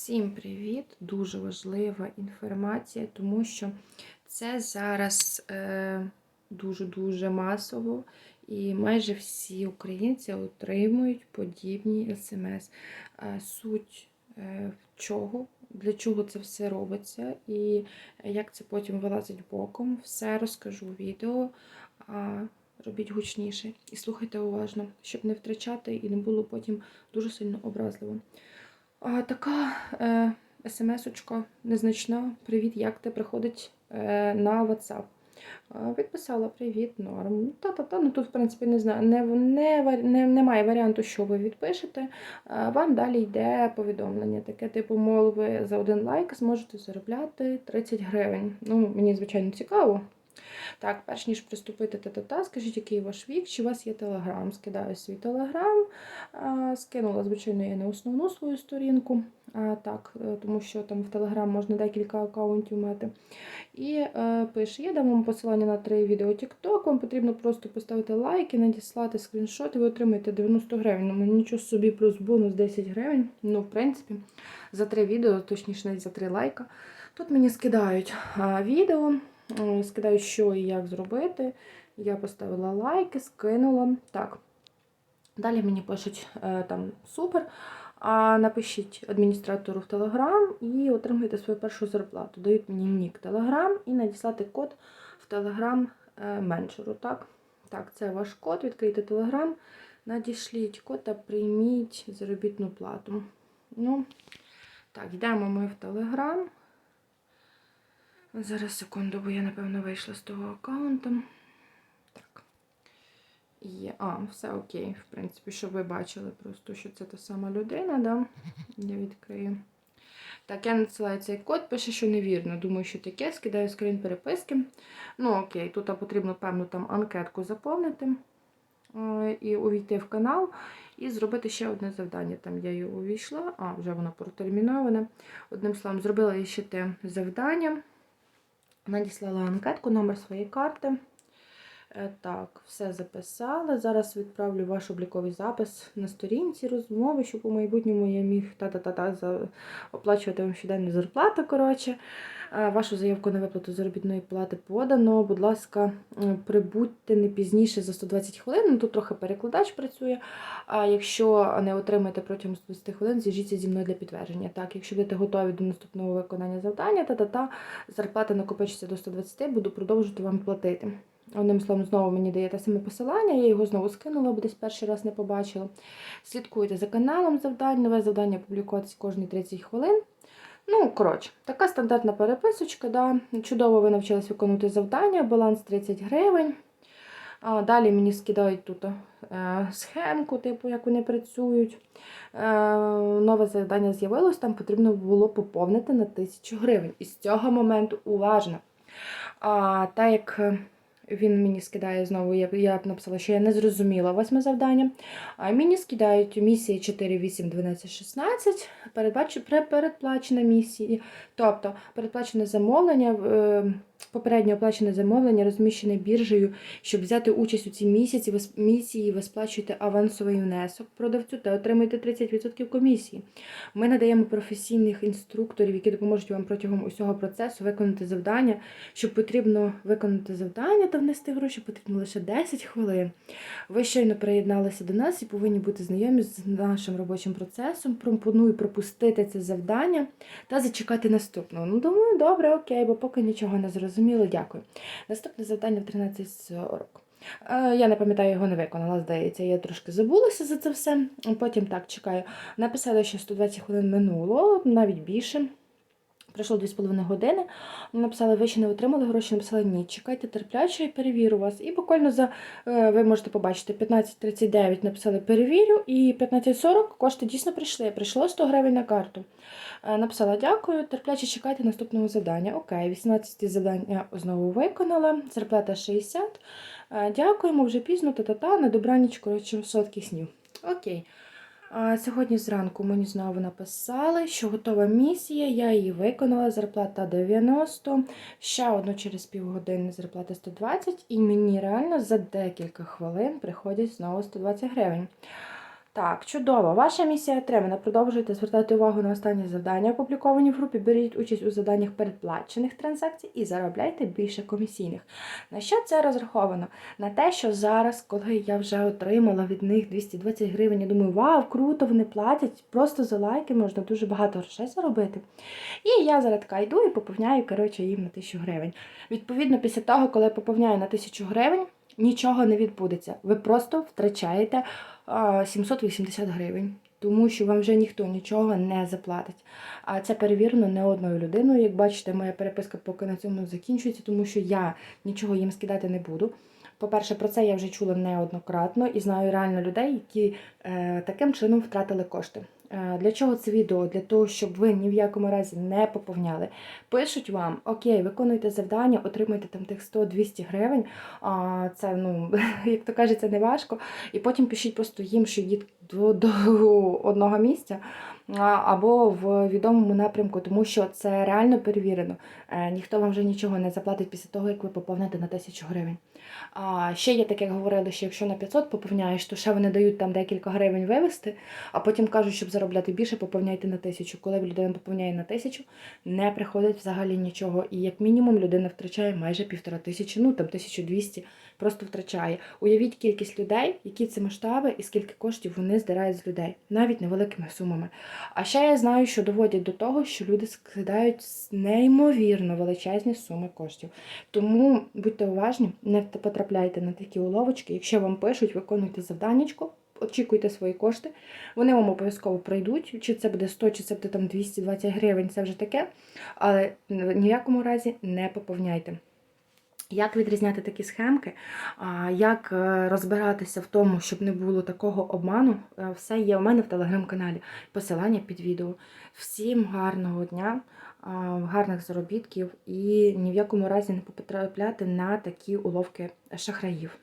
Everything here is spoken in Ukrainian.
Всім привіт! Дуже важлива інформація, тому що це зараз е, дуже-дуже масово, і майже всі українці отримують подібні смс. Е, суть е, чого, для чого це все робиться, і як це потім вилазить боком, все розкажу в відео. Робіть гучніше і слухайте уважно, щоб не втрачати і не було потім дуже сильно образливо. А, Така е, смс-очка незначна. Привіт, як ти приходить е, на WhatsApp. Відписала привіт, норм. Та-та-та, ну тут, в принципі, не знаю, не, не, не, немає варіанту, що ви відпишете. Вам далі йде повідомлення. Таке, типу, мол, ви за один лайк зможете заробляти 30 гривень. Ну, мені, звичайно, цікаво. Так, перш ніж приступити та-та-та, скажіть, який ваш вік, чи у вас є телеграм? Скидаю свій телеграм. Скинула, звичайно, я не основну свою сторінку. Так, е, тому що там в Телеграм можна декілька аккаунтів мати. І е, пише: я дам вам посилання на три відео TikTok, вам потрібно просто поставити лайк і надіслати скріншот, і ви отримаєте 90 гривень. Ну, нічого собі плюс бонус 10 гривень. Ну, в принципі, за три відео, точніше, навіть за три лайка. Тут мені скидають відео. Е, Скидаю, що і як зробити. Я поставила лайки, скинула. Так. Далі мені пишуть е, там супер. А напишіть адміністратору в Телеграм і отримуєте свою першу зарплату. Дають мені нік Телеграм і надіслати код в Телеграм менеджеру. Так, так, це ваш код. Відкрийте Телеграм, надішліть код та прийміть заробітну плату. Ну, так, йдемо ми в Телеграм. Зараз секунду, бо я, напевно, вийшла з того аккаунту. Так. Є. А, все окей, в принципі, щоб ви бачили просто, що це та сама людина, да? Я відкрию. Так, я надсилаю цей код, пише, що невірно. Думаю, що таке, скидаю скрін переписки. Ну, окей, тут потрібно, певно, там анкетку заповнити е, і увійти в канал, і зробити ще одне завдання. Там я її увійшла, а, вже воно протерміноване. Одним словом, зробила я ще те завдання. Надіслала анкетку, номер своєї карти. Е, Так, все записала. Зараз відправлю ваш обліковий запис на сторінці розмови, щоб у майбутньому я міг та-та-та-та за- оплачувати вам щоденну зарплату. Коротше. Е, Вашу заявку на виплату заробітної плати подано. Будь ласка, прибудьте не пізніше за 120 хвилин. Ну, Тут трохи перекладач працює. А якщо не отримаєте протягом 120 хвилин, зв'яжіться зі мною для підтвердження. Так, якщо будете готові до наступного виконання завдання, та-та-та, зарплата накопичиться до 120, буду продовжувати вам платити. Одним словом, знову мені даєте саме посилання, я його знову скинула, бо десь перший раз не побачила. Слідкуйте за каналом завдань, нове завдання публікується кожні 30 хвилин. Ну, коротше, така стандартна переписочка. Да. Чудово ви навчились виконувати завдання, баланс 30 гривень. А, далі мені скидають тут е, схемку, типу, як вони працюють. Е, нове завдання з'явилось, там потрібно було поповнити на 1000 гривень. І з цього моменту уважно. А, так як він мені скидає знову, я, я написала, що я не зрозуміла восьме завдання. А мені скидають місії 4, 8, 12, 16, передбач, передплачена місії. Тобто передплачене замовлення, е, попередньо оплачене замовлення, розміщене біржею, щоб взяти участь у цій місяці, місії, ви сплачуєте авансовий внесок продавцю та отримуєте 30% комісії. Ми надаємо професійних інструкторів, які допоможуть вам протягом усього процесу виконати завдання. Щоб потрібно виконати завдання та внести гроші, потрібно лише 10 хвилин. Ви щойно приєдналися до нас і повинні бути знайомі з нашим робочим процесом. Пропоную пропустити це завдання та зачекати наступного. Ну, думаю, добре, окей, бо поки нічого не зрозуміло. Дякую. Наступне завдання в 13.40. Е, Я не пам'ятаю, його не виконала, здається. Я трошки забулася за це все. Потім так чекаю. Написали, що 120 хвилин минуло, навіть більше. Пройшло 2,5 години. Написали, ви ще не отримали гроші, написали ні. Чекайте терпляче, перевірю вас. І буквально за е, ви можете побачити 15.39 написали перевірю, і 15.40 кошти дійсно прийшли. Прийшло 100 гривень на карту. Е, Написала дякую, терпляче чекайте наступного завдання. Окей, 18 завдання знову виконала. Зарплата 60. Е, Дякуємо, вже пізно, та-та-та, на добраніч, коротше, солодких снів. Окей. Сьогодні зранку мені знову написали, що готова місія, я її виконала, зарплата 90, ще одну через півгодини зарплата 120, і мені реально за декілька хвилин приходять знову 120 гривень. Так, чудово. Ваша місія отримана. Продовжуйте звертати увагу на останні завдання, опубліковані в групі. Беріть участь у заданнях передплачених транзакцій і заробляйте більше комісійних. На що це розраховано? На те, що зараз, коли я вже отримала від них 220 гривень, я думаю, вау, круто, вони платять. Просто за лайки можна дуже багато грошей заробити. І я зараз така йду і поповняю коротше, їм на 1000 гривень. Відповідно, після того, коли я поповняю на 1000 гривень, нічого не відбудеться. Ви просто втрачаєте 780 гривень. Тому що вам вже ніхто нічого не заплатить. А це перевірено не одною людиною. Як бачите, моя переписка поки на цьому закінчується, тому що я нічого їм скидати не буду. По-перше, про це я вже чула неоднократно і знаю реально людей, які е, таким чином втратили кошти. Е, для чого це відео? Для того, щоб ви ні в якому разі не поповняли. Пишуть вам, окей, виконуйте завдання, отримуйте там тих 100-200 гривень. Це, ну, як то кажеться, не важко. І потім пишіть просто їм, що йдіть до, до одного місця або в відомому напрямку, тому що це реально перевірено. Е, ніхто вам вже нічого не заплатить після того, як ви поповните на 1000 гривень. А ще є таке, як говорили, що якщо на 500 поповняєш, то ще вони дають там декілька гривень вивести, а потім кажуть, щоб заробляти більше, поповняйте на 1000. Коли людина поповняє на 1000, не приходить взагалі нічого. І як мінімум людина втрачає майже півтора тисячі, ну там 1200 просто втрачає. Уявіть кількість людей, які це масштаби і скільки коштів вони здирають з людей, навіть невеликими сумами. А ще я знаю, що доводять до того, що люди скидають неймовірно величезні суми коштів. Тому будьте уважні, не потрапляйте на такі уловочки. Якщо вам пишуть, виконуйте завданнячко, очікуйте свої кошти. Вони вам обов'язково прийдуть. Чи це буде 100, чи це буде там 220 гривень, це вже таке. Але в якому разі не поповняйте. Як відрізняти такі схемки, як е, розбиратися в тому, щоб не було такого обману, е, все є у мене в телеграм-каналі. Посилання під відео. Всім гарного дня, гарних заробітків і ні в якому разі не потрапляти на такі уловки шахраїв.